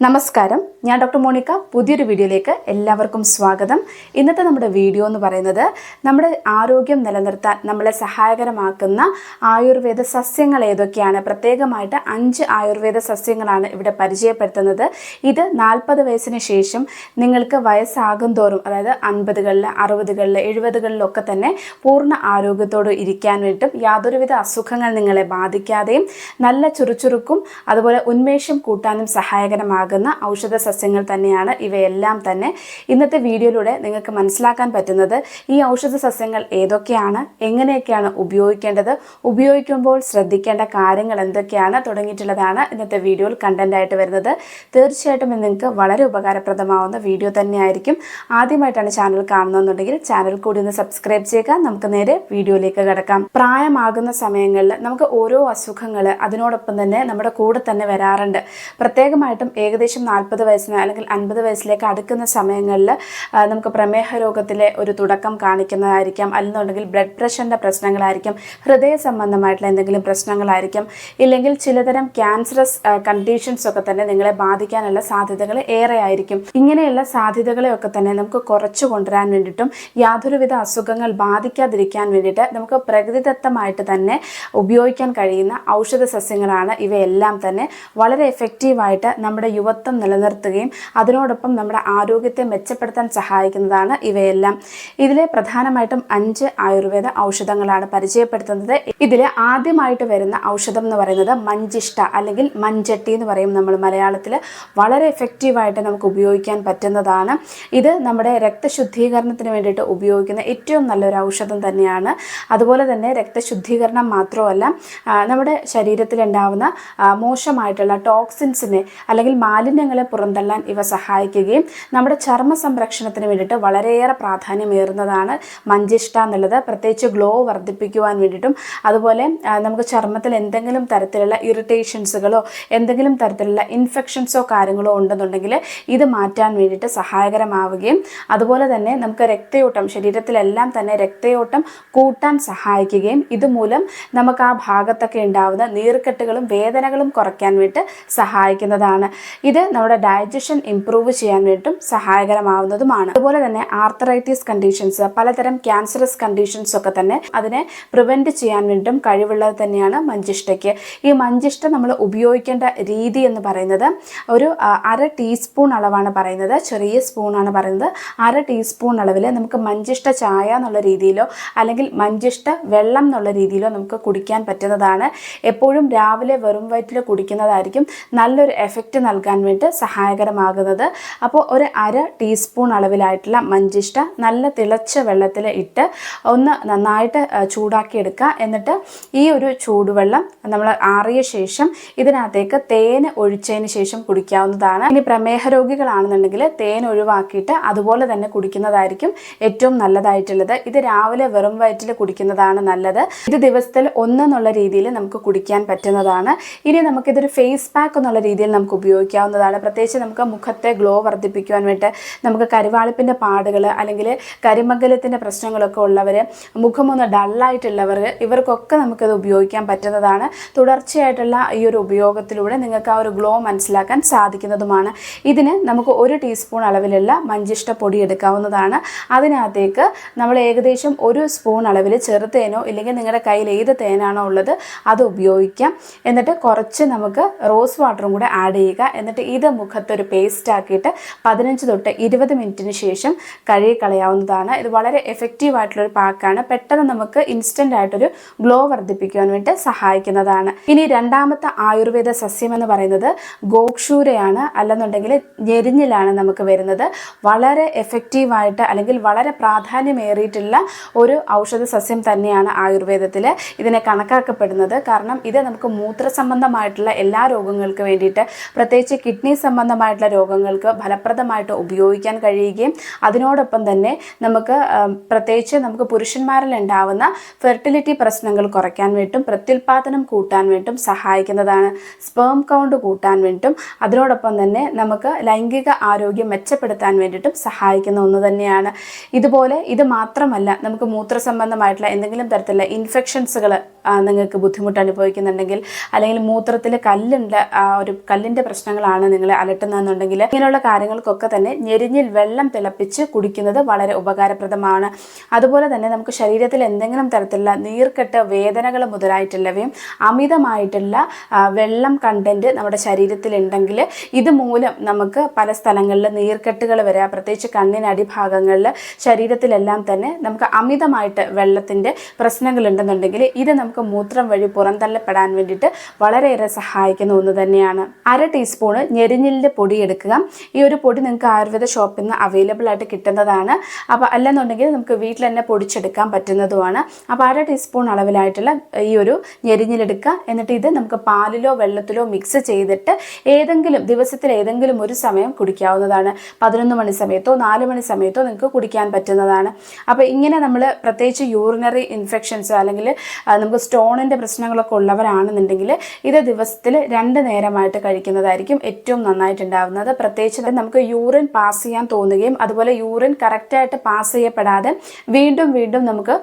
നമസ്കാരം. ഞാൻ doctor Monica പുതിയൊരു വീഡിയോയിലേക്ക് എല്ലാവർക്കും സ്വാഗതം. ഇന്നത്തെ നമ്മുടെ വീഡിയോ എന്ന് പറയുന്നത് നമ്മുടെ ആരോഗ്യം നിലനിർത്താൻ നമ്മളെ സഹായകരമാക്കുന്ന ആയുർവേദ സസ്യങ്ങൾ ഏതൊക്കെയാണ്? പ്രത്യേകമായിട്ട് അഞ്ച് ആയുർവേദ സസ്യങ്ങളാണ് ഇവിടെ പരിചയപ്പെടുത്തുന്നത്. ഇത് നാൽപ്പത് വയസ്സിന് ശേഷം നിങ്ങൾക്ക് വയസ്സാകും തോറും അതായത് അൻപതുകളിൽ അറുപതുകളിൽ എഴുപതുകളിലൊക്കെ തന്നെ പൂർണ ആരോഗ്യത്തോട് ഇരിക്കാൻ വേണ്ടിയിട്ടും യാതൊരുവിധ അസുഖങ്ങൾ നിങ്ങളെ ബാധിക്കാതെയും നല്ല ചുറുചുറുക്കും അതുപോലെ ഉന്മേഷം കൂട്ടാനും സഹായകരമാകുന്ന ഔഷധ സസ്യങ്ങൾ തന്നെയാണ് ഇവയെല്ലാം തന്നെ ഇന്നത്തെ വീഡിയോയിലൂടെ നിങ്ങൾക്ക് മനസ്സിലാക്കാൻ പറ്റുന്നത് ഈ ഔഷധ സസ്യങ്ങൾ ഏതൊക്കെയാണ് എങ്ങനെയൊക്കെയാണ് ഉപയോഗിക്കേണ്ടത് ഉപയോഗിക്കുമ്പോൾ ശ്രദ്ധിക്കേണ്ട കാര്യങ്ങൾ എന്തൊക്കെയാണ് തുടങ്ങിയിട്ടുള്ളതാണ് ഇന്നത്തെ വീഡിയോയിൽ കണ്ടന്റ് ആയിട്ട് വരുന്നത്. തീർച്ചയായിട്ടും നിങ്ങൾക്ക് വളരെ ഉപകാരപ്രദമാവുന്ന വീഡിയോ തന്നെയായിരിക്കും. ആദ്യമായിട്ടാണ് ചാനൽ കാണുന്നതെന്നുണ്ടെങ്കിൽ ചാനൽ കൂടി ഒന്ന് സബ്സ്ക്രൈബ് ചെയ്യുക. നമുക്ക് നേരെ വീഡിയോയിലേക്ക് കിടക്കാം. പ്രായമാകുന്ന സമയങ്ങളിൽ നമുക്ക് ഓരോ അസുഖങ്ങൾ അതിനോടൊപ്പം തന്നെ നമ്മുടെ കൂടെ തന്നെ വരാറുണ്ട്. പ്രത്യേകമായിട്ടും ഏകദേശം നാൽപ്പത് വയസ്സിന് അല്ലെങ്കിൽ അൻപത് വയസ്സിലേക്ക് അടുക്കുന്ന സമയങ്ങളിൽ നമുക്ക് പ്രമേഹ രോഗത്തിലെ ഒരു തുടക്കം കാണിക്കുന്നതായിരിക്കാം. അല്ലെന്നുണ്ടെങ്കിൽ ബ്ലഡ് പ്രഷറിന്റെ പ്രശ്നങ്ങളായിരിക്കും ഹൃദയ സംബന്ധമായിട്ടുള്ള എന്തെങ്കിലും പ്രശ്നങ്ങളായിരിക്കും ഇല്ലെങ്കിൽ ചിലതരം ക്യാൻസറസ് കണ്ടീഷൻസ് ഒക്കെ തന്നെ നിങ്ങളെ ബാധിക്കാനുള്ള സാധ്യതകൾ ഏറെ ആയിരിക്കും. ഇങ്ങനെയുള്ള സാധ്യതകളെയൊക്കെ തന്നെ നമുക്ക് കുറച്ചു കൊണ്ടുവരാൻ വേണ്ടിയിട്ടും യാതൊരുവിധ അസുഖങ്ങൾ ബാധിക്കാതിരിക്കാൻ വേണ്ടിയിട്ട് നമുക്ക് പ്രകൃതിദത്തമായിട്ട് തന്നെ ഉപയോഗിക്കാൻ കഴിയുന്ന ഔഷധ സസ്യങ്ങളാണ് ഇവയെല്ലാം തന്നെ. വളരെ എഫക്റ്റീവായിട്ട് നമ്മുടെ യുവത്വം നിലനിർത്തുകയും അതിനോടൊപ്പം നമ്മുടെ ആരോഗ്യത്തെ മെച്ചപ്പെടുത്താൻ സഹായിക്കുന്നതാണ് ഇവയെല്ലാം. ഇതിലെ പ്രധാനമായിട്ടും അഞ്ച് ആയുർവേദ ഔഷധങ്ങളാണ് പരിചയപ്പെടുത്തുന്നത്. ഇതിൽ ആദ്യമായിട്ട് വരുന്ന ഔഷധം എന്ന് പറയുന്നത് മഞ്ചിഷ്ട അല്ലെങ്കിൽ മഞ്ചട്ടി എന്ന് പറയും നമ്മൾ മലയാളത്തിൽ വളരെ എഫക്റ്റീവായിട്ട് നമുക്ക് ഉപയോഗിക്കാൻ പറ്റുന്നതാണ്. ഇത് നമ്മുടെ രക്തശുദ്ധീകരണത്തിന് വേണ്ടിയിട്ട് ഉപയോഗിക്കുന്ന ഏറ്റവും നല്ലൊരു ഔഷധം തന്നെയാണ്. അതുപോലെ തന്നെ രക്തശുദ്ധീകരണം മാത്രമല്ല നമ്മുടെ ശരീരത്തിലുണ്ടാവുന്ന മോശമായിട്ടുള്ള ടോക്സിൻസിനെ അല്ലെങ്കിൽ മാലിന്യങ്ങളെ പുറന്തള്ളാൻ ഇവ സഹായിക്കുകയും നമ്മുടെ ചർമ്മ സംരക്ഷണത്തിന് വേണ്ടിയിട്ട് വളരെയേറെ പ്രാധാന്യമേറുന്നതാണ് മഞ്ചിഷ്ട എന്നുള്ളത്. പ്രത്യേകിച്ച് ഗ്ലോ വർദ്ധിപ്പിക്കുവാൻ വേണ്ടിയിട്ടും അതുപോലെ നമുക്ക് ചർമ്മത്തിൽ എന്തെങ്കിലും തരത്തിലുള്ള ഇറിറ്റേഷൻസുകളോ എന്തെങ്കിലും തരത്തിലുള്ള ഇൻഫെക്ഷൻസോ കാര്യങ്ങളോ ഉണ്ടെന്നുണ്ടെങ്കിൽ ഇത് മാറ്റാൻ വേണ്ടിയിട്ട് സഹായകരമാവുകയും അതുപോലെ തന്നെ നമുക്ക് രക്തയോട്ടം ശരീരത്തിലെല്ലാം തന്നെ രക്തയോട്ടം കൂട്ടാൻ സഹായിക്കുകയും ഇതുമൂലം നമുക്ക് ആ ഭാഗത്തൊക്കെ ഉണ്ടാവുന്ന നീർക്കെട്ടുകളും വേദനകളും കുറയ്ക്കാൻ വേണ്ടി സഹായിക്കുന്നതാണ്. ഇത് നമ്മുടെ ഡയജഷൻ ഇംപ്രൂവ് ചെയ്യാൻ വേണ്ടിയിട്ടും സഹായകരമാവുന്നതുമാണ്. അതുപോലെ തന്നെ ആർത്തറൈറ്റിസ് കണ്ടീഷൻസ് പലതരം ക്യാൻസറസ് കണ്ടീഷൻസ് ഒക്കെ തന്നെ അതിനെ പ്രിവെന്റ് ചെയ്യാൻ വേണ്ടിയിട്ടും കഴിവുള്ളത് തന്നെയാണ് മഞ്ചിഷ്ടയ്ക്ക്. ഈ മഞ്ചിഷ്ട നമ്മൾ ഉപയോഗിക്കേണ്ട രീതി എന്ന് പറയുന്നത് ഒരു അര ടീസ്പൂൺ അളവാണ് പറയുന്നത്. ചെറിയ സ്പൂണാണ് പറയുന്നത്. അര ടീസ്പൂൺ അളവിൽ നമുക്ക് മഞ്ചിഷ്ട ചായ എന്നുള്ള രീതിയിലോ അല്ലെങ്കിൽ മഞ്ചിഷ്ട വെള്ളം എന്നുള്ള രീതിയിലോ നമുക്ക് കുടിക്കാൻ പറ്റുന്നതാണ്. എപ്പോഴും രാവിലെ വെറും വയറ്റിൽ കുടിക്കുന്നതായിരിക്കും നല്ലൊരു എഫക്റ്റ് നൽകാൻ വേണ്ടി സഹായകരമാകുന്നത് അപ്പോൾ ഒരു അര ടീസ്പൂൺ അളവിലായിട്ടുള്ള മഞ്ചിഷ്ട നല്ല തിളച്ച വെള്ളത്തിൽ ഇട്ട് ഒന്ന് നന്നായിട്ട് ചൂടാക്കിയെടുക്കുക. എന്നിട്ട് ഈ ഒരു ചൂടുവെള്ളം നമ്മൾ ആറിയ ശേഷം ഇതിനകത്തേക്ക് തേൻ ഒഴിച്ചതിന് ശേഷം കുടിക്കാവുന്നതാണ്. ഇനി പ്രമേഹ രോഗികളാണെന്നുണ്ടെങ്കിൽ തേൻ ഒഴിവാക്കിയിട്ട് അതുപോലെ തന്നെ കുടിക്കുന്നതായിരിക്കും ഏറ്റവും നല്ലതായിട്ടുള്ളത്. ഇത് രാവിലെ വെറും വയറ്റിൽ കുടിക്കുന്നതാണ് നല്ലത്. ഇത് ദിവസത്തിൽ ഒന്നെന്നുള്ള രീതിയിൽ നമുക്ക് കുടിക്കാൻ പറ്റുന്നതാണ്. ഇനി നമുക്കിതൊരു ഫേസ് പാക്ക് എന്നുള്ള രീതിയിൽ നമുക്ക് ഉപയോഗിക്കാവുന്നതാണ്. പ്രത്യേകിച്ച് നമുക്ക് മുഖത്തെ ഗ്ലോ വർദ്ധിപ്പിക്കുവാൻ വേണ്ടി നമുക്ക് കരുവാളിപ്പിന്റെ പാടുകൾ അല്ലെങ്കിൽ കരിമംഗലത്തിന്റെ പ്രശ്നങ്ങളൊക്കെ ഉള്ളവർ മുഖമൊന്ന് ഡള്ളായിട്ടുള്ളവർ ഇവർക്കൊക്കെ നമുക്കത് ഉപയോഗിക്കാൻ പറ്റുന്നതാണ്. തുടർച്ചയായിട്ടുള്ള ഈ ഒരു ഉപയോഗത്തിലൂടെ നിങ്ങൾക്ക് ആ ഒരു ഗ്ലോ മനസ്സിലാക്കാൻ സാധിക്കുന്നതുമാണ്. ഇതിന് നമുക്ക് ഒരു ടീസ്പൂൺ അളവിലുള്ള മഞ്ചിഷ്ട പൊടി എടുക്കാവുന്നതാണ്. അതിനകത്തേക്ക് നമ്മൾ ഏകദേശം ഒരു സ്പൂൺ അളവിൽ ചെറുതേനോ ഇല്ലെങ്കിൽ നിങ്ങളുടെ കയ്യിൽ ഏത് തേനാണോ ഉള്ളത് അത് ഉപയോഗിക്കാം. എന്നിട്ട് കുറച്ച് നമുക്ക് റോസ് വാട്ടറും കൂടെ ആഡ് ചെയ്യുക. എന്നിട്ട് ഇത് മുഖത്തൊരു പേസ്റ്റ് ആക്കിയിട്ട് പതിനഞ്ച് തൊട്ട് ഇരുപത് മിനിറ്റിന് ശേഷം കഴുകി കളയാവുന്നതാണ്. ഇത് വളരെ എഫക്റ്റീവ് ആയിട്ടുള്ളൊരു പാക്കാണ് പെട്ടെന്ന് നമുക്ക് ഇൻസ്റ്റന്റ് ആയിട്ടൊരു ഗ്ലോ വർദ്ധിപ്പിക്കുവാൻ വേണ്ടി സഹായിക്കുന്നതാണ്. ഇനി രണ്ടാമത്തെ ആയുർവേദ സസ്യം എന്ന് പറയുന്നത് ഗോക്ഷൂരയാണ്. അല്ലെന്നുണ്ടെങ്കിൽ ഞെരിഞ്ഞിലാണ് നമുക്ക് വരുന്നത്. വളരെ എഫക്റ്റീവായിട്ട് അല്ലെങ്കിൽ വളരെ പ്രാധാന്യമേറിയിട്ടുള്ള ഒരു ഔഷധ സസ്യം തന്നെയാണ് ആയുർവേദത്തിൽ ഇതിനെ കണക്കാക്കപ്പെടുന്നത്. കാരണം ഇത് നമുക്ക് മൂത്ര സംബന്ധമായിട്ടുള്ള എല്ലാ രോഗങ്ങൾക്ക് വേണ്ടിയിട്ട് പ്രത്യേകിച്ച് കിഡ്നി സംബന്ധമായിട്ടുള്ള രോഗങ്ങൾക്ക് ഫലപ്രദമായിട്ട് ഉപയോഗിക്കാൻ കഴിയുകയും അതിനോടൊപ്പം തന്നെ നമുക്ക് പ്രത്യേകിച്ച് നമുക്ക് പുരുഷന്മാരിൽ ഉണ്ടാവുന്ന ഫെർട്ടിലിറ്റി പ്രശ്നങ്ങൾ കുറയ്ക്കാൻ വേണ്ടിയിട്ടും പ്രത്യുൽപാദനം കൂട്ടാൻ വേണ്ടിയിട്ടും സഹായിക്കുന്നതാണ്. സ്പേം കൗണ്ട് കൂട്ടാൻ വേണ്ടിയിട്ടും അതിനോടൊപ്പം തന്നെ നമുക്ക് ലൈംഗിക ആരോഗ്യം മെച്ചപ്പെടുത്താൻ വേണ്ടിയിട്ടും സഹായിക്കുന്ന ഒന്ന് തന്നെയാണ്. ഇതുപോലെ ഇത് മാത്രമല്ല നമുക്ക് മൂത്ര സംബന്ധമായിട്ടുള്ള എന്തെങ്കിലും തരത്തിലുള്ള ഇൻഫെക്ഷൻസുകൾ നിങ്ങൾക്ക് ബുദ്ധിമുട്ട് അനുഭവിക്കുന്നുണ്ടെങ്കിൽ അല്ലെങ്കിൽ മൂത്രത്തിൽ കല്ലുണ്ട് ആ ഒരു കല്ലിന്റെ പ്രശ്നങ്ങളാണ് നിങ്ങളെ അലട്ടുന്ന വരുന്നതെന്നുണ്ടെങ്കിൽ ഇങ്ങനെയുള്ള കാര്യങ്ങൾക്കൊക്കെ തന്നെ ഞെരിഞ്ഞിൽ വെള്ളം തിളപ്പിച്ച് കുടിക്കുന്നത് വളരെ ഉപകാരപ്രദമാണ്. അതുപോലെ തന്നെ നമുക്ക് ശരീരത്തിൽ എന്തെങ്കിലും തരത്തിലുള്ള നീർക്കെട്ട് വേദനകൾ മുതലായിട്ടുള്ളവയും അമിതമായിട്ടുള്ള വെള്ളം കണ്ടന്റ് നമ്മുടെ ശരീരത്തിൽ ഉണ്ടെങ്കിൽ ഇതുമൂലം നമുക്ക് പല സ്ഥലങ്ങളിൽ നീർക്കെട്ടുകൾ വരിക പ്രത്യേകിച്ച് കണ്ണിനടിഭാഗങ്ങളിൽ ശരീരത്തിലെല്ലാം തന്നെ നമുക്ക് അമിതമായിട്ട് വെള്ളത്തിന്റെ പ്രശ്നങ്ങൾ ഉണ്ടെന്നുണ്ടെങ്കിൽ ഇത് നമുക്ക് മൂത്രം വഴി പുറന്തള്ളപ്പെടാൻ വേണ്ടിയിട്ട് വളരെയേറെ സഹായിക്കുന്ന ഒന്ന് തന്നെയാണ്. അര ടീസ്പൂണ് ഞെരിഞ്ഞിലിന്റെ പൊടി എടുക്കുക ഈ ഒരു പൊടി നിങ്ങൾക്ക് ആയുർവേദ ഷോപ്പിൽ നിന്ന് അവൈലബിൾ ആയിട്ട് കിട്ടുന്നതാണ്. അപ്പോൾ അല്ലെന്നുണ്ടെങ്കിൽ നമുക്ക് വീട്ടിൽ തന്നെ പൊടിച്ചെടുക്കാൻ പറ്റുന്നതുമാണ്. അപ്പോൾ അര ടീസ്പൂൺ അളവിലായിട്ടുള്ള ഈ ഒരു ഞെരിഞ്ഞിലെടുക്കുക. എന്നിട്ട് ഇത് നമുക്ക് പാലിലോ വെള്ളത്തിലോ മിക്സ് ചെയ്തിട്ട് ഏതെങ്കിലും ദിവസത്തിൽ ഏതെങ്കിലും ഒരു സമയം കുടിക്കാവുന്നതാണ്. പതിനൊന്ന് മണി സമയത്തോ നാല് മണി സമയത്തോ നിങ്ങൾക്ക് കുടിക്കാൻ പറ്റുന്നതാണ്. അപ്പോൾ ഇങ്ങനെ നമ്മൾ പ്രത്യേകിച്ച് യൂറിനറി ഇൻഫെക്ഷൻസ് അല്ലെങ്കിൽ നമുക്ക് സ്റ്റോണിന്റെ പ്രശ്നങ്ങളൊക്കെ ഉള്ളവരാണെന്നുണ്ടെങ്കിൽ ഇത് ദിവസത്തിൽ രണ്ട് നേരമായിട്ട് കഴിക്കുന്നതായിരിക്കും ഏറ്റവും നന്നായിട്ടുണ്ടാവുന്നത് പ്രത്യേകിച്ച് നമുക്ക് യൂറിൻ പാസ് ചെയ്യാൻ തോന്നുകയും അതുപോലെ യൂറിൻ കറക്റ്റായിട്ട് പാസ് ചെയ്യപ്പെടാതെ വീണ്ടും വീണ്ടും നമുക്ക്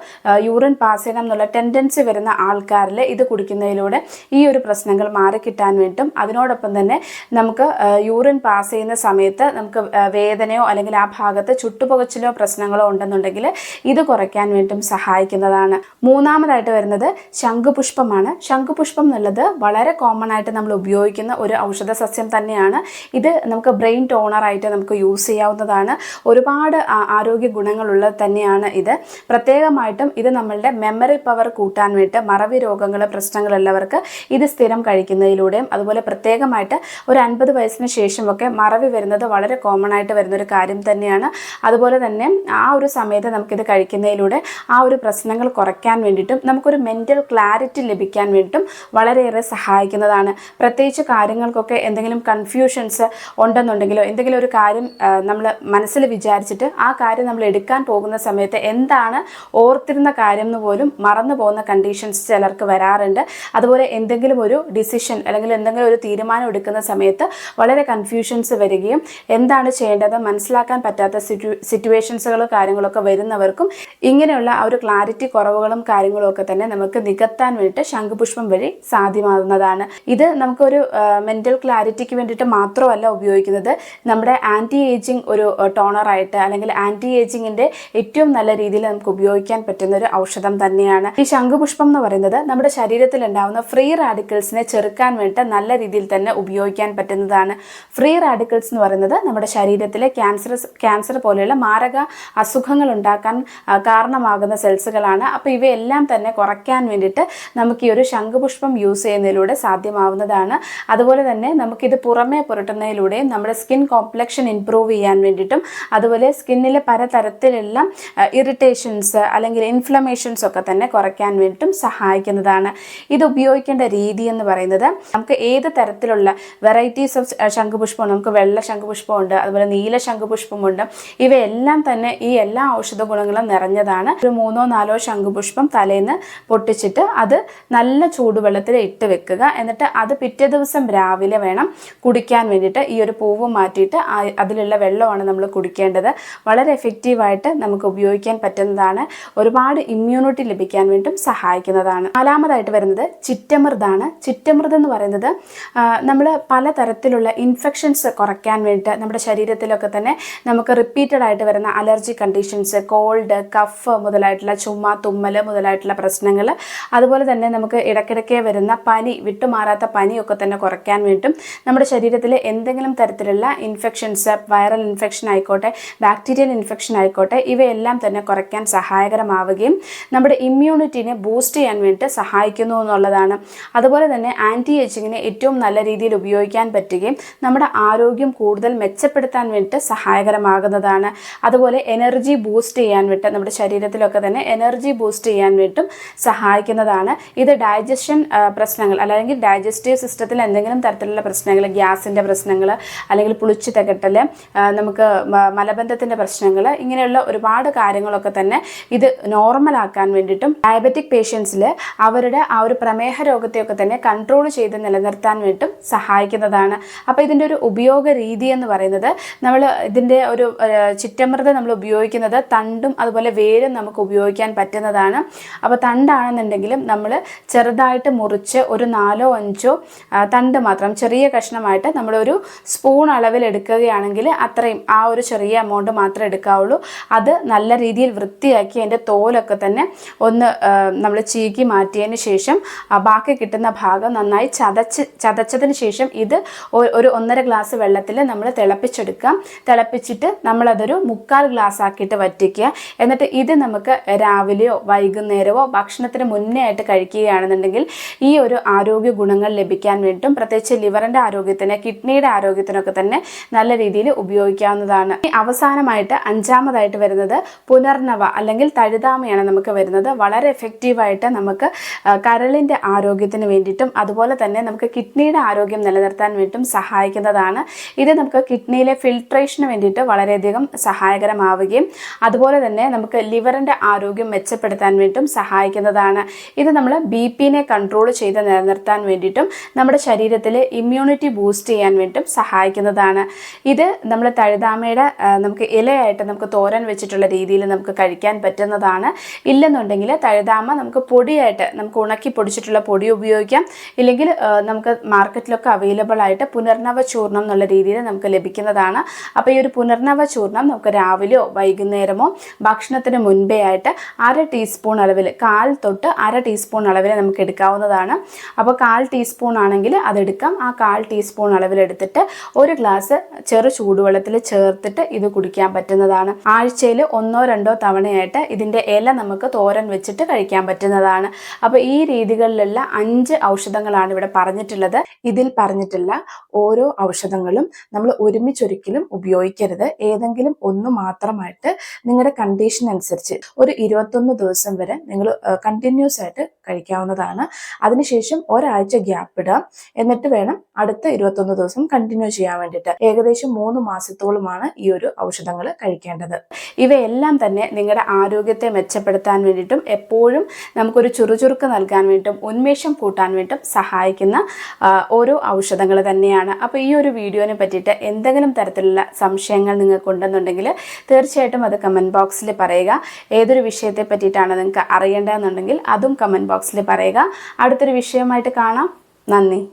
യൂറിൻ പാസ് ചെയ്യണം എന്നുള്ള ടെൻഡൻസി വരുന്ന ആൾക്കാരിൽ ഇത് കുടിക്കുന്നതിലൂടെ ഈ ഒരു പ്രശ്നങ്ങൾ മാറിക്കിട്ടാൻ വേണ്ടിയിട്ടും അതിനോടൊപ്പം തന്നെ നമുക്ക് യൂറിൻ പാസ് ചെയ്യുന്ന സമയത്ത് നമുക്ക് വേദനയോ അല്ലെങ്കിൽ ആ ഭാഗത്ത് ചുട്ടുപുകച്ചിലോ പ്രശ്നങ്ങളോ ഉണ്ടെന്നുണ്ടെങ്കിൽ ഇത് കുറയ്ക്കാൻ വേണ്ടിയിട്ടും സഹായിക്കുന്നതാണ്. മൂന്നാമതായിട്ട് വരുന്നത് ശംഖുപുഷ്പമാണ്. ശംഖുപുഷ്പം എന്നുള്ളത് വളരെ കോമൺ ആയിട്ട് നമ്മൾ ഉപയോഗിക്കുന്ന ഒരു ഔഷധ സസ്യം തന്നെയാണ്. ഇത് നമുക്ക് ബ്രെയിൻ ടോണറായിട്ട് നമുക്ക് യൂസ് ചെയ്യാവുന്നതാണ്. ഒരുപാട് ആരോഗ്യ ഗുണങ്ങളുള്ളത് തന്നെയാണ് ഇത്. പ്രത്യേകമായിട്ടും ഇത് നമ്മളുടെ മെമ്മറി പവർ കൂട്ടാൻ വേണ്ടി മറവി രോഗങ്ങൾ പ്രശ്നങ്ങളുള്ളവർക്ക് ഇത് സ്ഥിരം കഴിക്കുന്നതിലൂടെയും അതുപോലെ പ്രത്യേകമായിട്ട് ഒരു അൻപത് വയസ്സിന് ശേഷമൊക്കെ മറവി വരുന്നത് വളരെ കോമൺ ആയിട്ട് വരുന്ന ഒരു കാര്യം തന്നെയാണ്. അതുപോലെ തന്നെ ആ ഒരു സമയത്ത് നമുക്കിത് കഴിക്കുന്നതിലൂടെ ആ ഒരു പ്രശ്നങ്ങൾ കുറയ്ക്കാൻ വേണ്ടിയിട്ടും നമുക്കൊരു മെന്റൽ ക്ലാരിറ്റി ലഭിക്കാൻ വേണ്ടിയിട്ടും വളരെയേറെ സഹായിക്കുന്നതാണ്. പ്രത്യേകിച്ച് കാര്യങ്ങൾക്കൊക്കെ എന്തെങ്കിലും കൺഫ്യൂഷൻസ് ഉണ്ടെന്നുണ്ടെങ്കിലോ എന്തെങ്കിലും ഒരു കാര്യം നമ്മൾ മനസ്സിൽ വിചാരിച്ചിട്ട് ആ കാര്യം നമ്മൾ എടുക്കാൻ പോകുന്ന സമയത്ത് എന്താണ് ഓർത്തിരുന്ന കാര്യം എന്ന് പോലും മറന്നു പോകുന്ന കണ്ടീഷൻസ് ചിലർക്ക് വരാറുണ്ട്. അതുപോലെ എന്തെങ്കിലും ഒരു ഡിസിഷൻ അല്ലെങ്കിൽ എന്തെങ്കിലും ഒരു തീരുമാനം എടുക്കുന്ന സമയത്ത് വളരെ കൺഫ്യൂഷൻസ് വരികയും എന്താണ് ചെയ്യേണ്ടത് മനസ്സിലാക്കാൻ പറ്റാത്ത സിറ്റു സിറ്റുവേഷൻസുകളും കാര്യങ്ങളൊക്കെ വരുന്നവർക്കും ഇങ്ങനെയുള്ള ആ ഒരു ക്ലാരിറ്റി കുറവുകളും കാര്യങ്ങളും ഒക്കെ തന്നെ നമുക്ക് നികത്താൻ വേണ്ടിയിട്ട് ശംഖുപുഷ്പം വഴി സാധ്യമാകുന്നതാണ് ഇത് നമുക്കൊരു മെന്റൽ ക്ലാരിറ്റിക്ക് വേണ്ടിയിട്ട് മാത്രമല്ല ഉപയോഗിക്കുന്നത് നമ്മുടെ ആന്റി ഏജിങ് ഒരു ടോണറായിട്ട് അല്ലെങ്കിൽ ആന്റി ഏജിങ്ങിന്റെ ഏറ്റവും നല്ല രീതിയിൽ നമുക്ക് ഉപയോഗിക്കാൻ പറ്റുന്ന ഒരു ഔഷധം തന്നെയാണ്. ഈ ശംഖുപുഷ്പം എന്ന് പറയുന്നത് നമ്മുടെ ശരീരത്തിൽ ഉണ്ടാകുന്ന ഫ്രീ റാഡിക്കൽസിനെ ചെറുക്കാൻ വേണ്ടി നല്ല രീതിയിൽ തന്നെ ഉപയോഗിക്കാൻ പറ്റുന്നതാണ്. ഫ്രീ റാഡിക്കൽസ് എന്ന് പറയുന്നത് നമ്മുടെ ശരീരത്തിലെ ക്യാൻസർ ക്യാൻസർ പോലെയുള്ള മാരക അസുഖങ്ങൾ ഉണ്ടാക്കാൻ കാരണമാകുന്ന സെൽസുകളാണ് അപ്പോൾ ഇവയെല്ലാം തന്നെ കുറയ്ക്കാൻ വേണ്ടിയിട്ട് നമുക്ക് ഈ ഒരു ശംഖുപുഷ്പം യൂസ് ചെയ്യുന്നതിലൂടെ സാധ്യമാവുന്നതാണ്. അതുപോലെ തന്നെ നമുക്കിത് പുറമേ പുരട്ടുന്നതിലൂടെയും നമ്മുടെ സ്കിൻ കോംപ്ലക്ഷൻ ഇംപ്രൂവ് ചെയ്യാൻ വേണ്ടിയിട്ടും അതുപോലെ സ്കിന്നിലെ പലതരത്തിലുള്ള ഇറിറ്റേഷൻസ് അല്ലെങ്കിൽ ഇൻഫ്ലമേഷൻസ് ഒക്കെ തന്നെ കുറയ്ക്കാൻ വേണ്ടിയിട്ടും സഹായിക്കുന്നതാണ്. ഇത് ഉപയോഗിക്കേണ്ട രീതി എന്ന് പറയുന്നത് നമുക്ക് ഏത് തരത്തിലുള്ള വെറൈറ്റീസ് ഓഫ് ശംഖുപുഷ്പം നമുക്ക് വെള്ള ശംഖുപുഷ്പമുണ്ട് അതുപോലെ നീല ശംഖുപുഷ്പമുണ്ട് ഇവയെല്ലാം തന്നെ ഈ എല്ലാ ഔഷധ ഗുണങ്ങളും നിറഞ്ഞതാണ്. ഒരു മൂന്നോ നാലോ ശംഖുപുഷ്പം തലേന്ന് പൊട്ടിച്ചിട്ട് അത് നല്ല ചൂടുവെള്ളത്തിൽ ഇട്ട് വെക്കുക. എന്നിട്ട് അത് പിറ്റേ ദിവസം രാവിലെ വേണം കുടിക്കാൻ വേണ്ടിയിട്ട് ഈ ഒരു പൂവ് മാറ്റിയിട്ട് അതിലുള്ള വെള്ളമാണ് നമ്മൾ കുടിക്കേണ്ടത്. വളരെ എഫക്റ്റീവായിട്ട് നമുക്ക് ഉപയോഗിക്കാൻ പറ്റുന്നതാണ്. ഒരുപാട് ഇമ്മ്യൂണിറ്റി ലഭിക്കാൻ വേണ്ടിയും സഹായിക്കുന്നതാണ്. നാലാമതായിട്ട് വരുന്നത് ചിറ്റമൃതാണ് ചിറ്റമൃത് എന്ന് പറയുന്നത് നമ്മൾ പലതരത്തിലുള്ള ഇൻഫെക്ഷൻസ് കുറയ്ക്കാൻ വേണ്ടിയിട്ട് നമ്മുടെ ശരീരത്തിലൊക്കെ തന്നെ നമുക്ക് റിപ്പീറ്റഡ് ആയിട്ട് വരുന്ന അലർജി കണ്ടീഷൻസ് കോൾഡ് കഫ് മുതലായിട്ടുള്ള ചുമ തുമ്മൽ മുതലായിട്ടുള്ള പ്രശ്നങ്ങൾ അതുപോലെ തന്നെ നമുക്ക് ഇടയ്ക്കിടയ്ക്ക് വരുന്ന പനി വിട്ടുമാറാത്ത പനിയൊക്കെ തന്നെ കുറയ്ക്കാൻ വേണ്ടിയിട്ടും നമ്മുടെ ശരീരത്തിൽ എന്തെങ്കിലും തരത്തിലുള്ള ഇൻഫെക്ഷൻസ് വൈറൽ ഇൻഫെക്ഷൻ ആയിക്കോട്ടെ ബാക്ടീരിയൽ ഇൻഫെക്ഷൻ ആയിക്കോട്ടെ ഇവയെല്ലാം തന്നെ കുറയ്ക്കാൻ സഹായകരമാവുകയും നമ്മുടെ ഇമ്മ്യൂണിറ്റിനെ ബൂസ്റ്റ് ചെയ്യാൻ വേണ്ടിയിട്ട് സഹായിക്കുന്നു എന്നുള്ളതാണ്. അതുപോലെ തന്നെ ആന്റി ഏജിങ്ങിനെ ഏറ്റവും നല്ല രീതിയിൽ ഉപയോഗിക്കാൻ പറ്റുകയും നമ്മുടെ ആരോഗ്യം കൂടുതൽ മെച്ചപ്പെടുത്താൻ വേണ്ടിയിട്ട് സഹായകരമാകുന്നതാണ്. അതുപോലെ എനർജി ബൂസ്റ്റ് ചെയ്യാൻ വേണ്ടി നമ്മുടെ ശരീരത്തിലൊക്കെ തന്നെ എനർജി ബൂസ്റ്റ് ചെയ്യാൻ വേണ്ടിയിട്ടും സഹായിക്കുന്നതാണ്. ഇത് ഡൈജഷൻ പ്രശ്നങ്ങൾ അല്ലെങ്കിൽ ഡൈജസ്റ്റീവ് സിസ്റ്റത്തിൽ എന്തെങ്കിലും തരത്തിലുള്ള പ്രശ്നങ്ങൾ ഗ്യാസിന്റെ പ്രശ്നങ്ങൾ അല്ലെങ്കിൽ പുളിച്ചു തകട്ടൽ നമുക്ക് മലബന്ധത്തിന്റെ പ്രശ്നങ്ങൾ ഇങ്ങനെയുള്ള ഒരുപാട് കാര്യങ്ങളൊക്കെ തന്നെ ഇത് നോർമലാക്കാൻ വേണ്ടിയിട്ടും ഡയബറ്റിക് പേഷ്യൻസിൽ അവരുടെ ആ ഒരു പ്രമേഹ രോഗത്തെയൊക്കെ തന്നെ കൺട്രോൾ ചെയ്ത് നിലനിർത്താൻ വേണ്ടിയിട്ടും സഹായിക്കുന്നതാണ്. അപ്പോൾ ഇതിന്റെ ഒരു ഉപയോഗ രീതി എന്ന് പറയുന്നത് നമ്മൾ ഇതിന്റെ ഒരു ചിറ്റമൃതം നമ്മൾ ഉപയോഗിക്കുന്നത് തണ്ടും അതുപോലെ വേരും നമുക്ക് ഉപയോഗിക്കാൻ പറ്റുന്നതാണ്. അപ്പോൾ തണ്ടാണെന്നുണ്ടെങ്കിലും നമ്മൾ ചെറുതായിട്ട് മുറിച്ച് ഒരു നാലോ അഞ്ചോ തണ്ട് മാത്രം ചെറിയ കഷ്ണമായിട്ട് നമ്മളൊരു ഒരു സ്പൂൺ അളവിൽ എടുക്കുകയാണെങ്കിൽ അത്രയും ആ ഒരു ചെറിയ എമൗണ്ട് മാത്രമേ എടുക്കാവുള്ളൂ. അത് നല്ല രീതിയിൽ വൃത്തിയാക്കി അതിന്റെ തോലൊക്കെ തന്നെ ഒന്ന് നമ്മൾ ചീക്കി മാറ്റിയതിന് ശേഷം ബാക്കി കിട്ടുന്ന ഭാഗം നന്നായി ചതച്ച് ചതച്ചതിന് ശേഷം ഇത് ഒരു ഒന്നര ഗ്ലാസ് വെള്ളത്തിൽ നമ്മൾ തിളപ്പിച്ചെടുക്കാം. തിളപ്പിച്ചിട്ട് നമ്മളതൊരു മുക്കാൽ ഗ്ലാസ് ആക്കിയിട്ട് വറ്റിക്കുക. എന്നിട്ട് ഇത് നമുക്ക് രാവിലെയോ വൈകുന്നേരമോ ഭക്ഷണത്തിന് മുന്നേ ആയിട്ട് കഴിക്കുകയാണെന്നുണ്ടെങ്കിൽ ഈ ഒരു ആരോഗ്യ ഗുണങ്ങൾ ലഭിക്കാൻ വേണ്ടിയിട്ടും പ്രത്യേകിച്ച് ലിവറിന്റെ ആരോഗ്യത്തിന് കിഡ്നിയുടെ ആരോഗ്യത്തിനൊക്കെ തന്നെ നല്ല രീതിയിൽ ഉപയോഗിക്കാവുന്നതാണ്. അവസാനമായിട്ട് അഞ്ചാമതായിട്ട് വരുന്നത് പുനർനവ അല്ലെങ്കിൽ തഴുതാമയാണ് നമുക്ക് വരുന്നത്. വളരെ എഫക്റ്റീവായിട്ട് നമുക്ക് കരളിന്റെ ആരോഗ്യത്തിന് വേണ്ടിയിട്ടും അതുപോലെ തന്നെ നമുക്ക് കിഡ്നിയുടെ ആരോഗ്യം നിലനിർത്താൻ വേണ്ടിയിട്ടും സഹായിക്കുന്നതാണ്. ഇത് നമുക്ക് കിഡ്നിയിലെ ഫിൽട്രേഷന് വേണ്ടിയിട്ട് വളരെയധികം സഹായകരമാവുകയും അതുപോലെ തന്നെ നമുക്ക് ലിവറിന്റെ ആരോഗ്യം മെച്ചപ്പെടുത്താൻ വേണ്ടിയിട്ടും സഹായിക്കുന്നതാണ്. ഇത് നമ്മൾ ബി പിനെ കൺട്രോൾ ചെയ്ത് നിലനിർത്താൻ വേണ്ടിയിട്ടും നമ്മുടെ ശരീരത്തിലെ ഇമ്മ്യൂണിറ്റി ബൂസ്റ്റ് ചെയ്യാൻ വേണ്ടിയിട്ടും സഹായിക്കുന്നതാണ്. ഇത് നമ്മൾ തഴുതാമയുടെ നമുക്ക് ഇലയായിട്ട് നമുക്ക് തോരൻ വെച്ചിട്ടുള്ള രീതിയിൽ നമുക്ക് കഴിക്കാൻ പറ്റുന്നതാണ്. ഇല്ലെന്നുണ്ടെങ്കിൽ തഴുതാമ നമുക്ക് പൊടിയായിട്ട് നമുക്ക് ഉണക്കി പൊടിച്ചിട്ടുള്ള പൊടി ഉപയോഗിക്കാം. ഇല്ലെങ്കിൽ നമുക്ക് മാർക്കറ്റിലൊക്കെ അവൈലബിൾ ആയിട്ട് പുനർനവ ചൂർണം എന്നുള്ള രീതിയിൽ നമുക്ക് ലഭിക്കുന്നതാണ്. അപ്പോൾ ഈ ഒരു പുനർനവ ചൂർണം നമുക്ക് രാവിലെയോ വൈകുന്നേരമോ ഭക്ഷണത്തിന് മുൻപേ ആയിട്ട് അര ടീസ്പൂൺ അളവിൽ കാൽ തൊട്ട് അര ടീസ്പൂൺ അളവിൽ നമുക്ക് എടുക്കാവുന്നതാണ്. അപ്പോൾ കാൽ ടീസ്പൂൺ ആണെങ്കിൽ അതെടുക്കാം ആ കാൽ ടീസ്പൂൺ അളവിൽ ഒരു ഗ്ലാസ് ചെറു ചൂടുവെള്ളത്തിൽ ചേർത്തിട്ട് ഇത് കുടിക്കാൻ പറ്റുന്നതാണ്. ആഴ്ചയിൽ ഒന്നോ രണ്ടോ തവണയായിട്ട് ഇതിന്റെ ഇല നമുക്ക് തോരൻ വെച്ചിട്ട് കഴിക്കാൻ പറ്റുന്നതാണ്. അപ്പോൾ ഈ രീതികളിലുള്ള അഞ്ച് ഔഷധങ്ങളാണ് ഇവിടെ പറഞ്ഞിട്ടുള്ളത്. ഇതിൽ പറഞ്ഞിട്ടുള്ള ഓരോ ഔഷധങ്ങളും നമ്മൾ ഒരുമിച്ചൊരിക്കലും ഉപയോഗിക്കരുത്. ഏതെങ്കിലും ഒന്ന് മാത്രമായിട്ട് നിങ്ങളുടെ കണ്ടീഷൻ അനുസരിച്ച് ഒരു ഇരുപത്തൊന്ന് ദിവസം വരെ നിങ്ങൾ കണ്ടിന്യൂസ് ആയിട്ട് കഴിക്കാവുന്നതാണ്. അതിനുശേഷം ഒരാഴ്ച ഗ്യാപ്പ് ഇടുക. എന്നിട്ട് വേണം അടുത്ത ഇരുപത്തൊന്ന് ദിവസം കണ്ടിന്യൂ ചെയ്യാൻ വേണ്ടിയിട്ട് ഏകദേശം മൂന്ന് മാസത്തോളമാണ് ഈ ഒരു ഔഷധങ്ങൾ കഴിക്കേണ്ടത്. ഇവയെല്ലാം തന്നെ നിങ്ങളുടെ ആരോഗ്യത്തെ മെച്ചപ്പെടുത്താൻ വേണ്ടിയിട്ടും എപ്പോഴും നമുക്കൊരു ചുറുചുറുക്ക് നൽകാൻ വേണ്ടിയിട്ടും ഉന്മേഷം കൂട്ടാൻ വേണ്ടിയിട്ടും സഹായിക്കുന്ന ഓരോ ഔഷധങ്ങൾ തന്നെയാണ്. അപ്പോൾ ഈ ഒരു വീഡിയോനെ പറ്റിയിട്ട് എന്തെങ്കിലും തരത്തിലുള്ള സംശയങ്ങൾ നിങ്ങൾക്ക് ഉണ്ടെന്നുണ്ടെങ്കിൽ തീർച്ചയായിട്ടും അത് കമന്റ് ബോക്സിൽ പറയുക. ഏതൊരു വിഷയത്തെ പറ്റിയിട്ടാണ് നിങ്ങൾക്ക് അറിയേണ്ടതെന്നുണ്ടെങ്കിൽ അതും കമന്റ് ബോക്സിൽ പറയുക. അടുത്തൊരു വിഷയമായിട്ട് കാണാം. നന്ദി.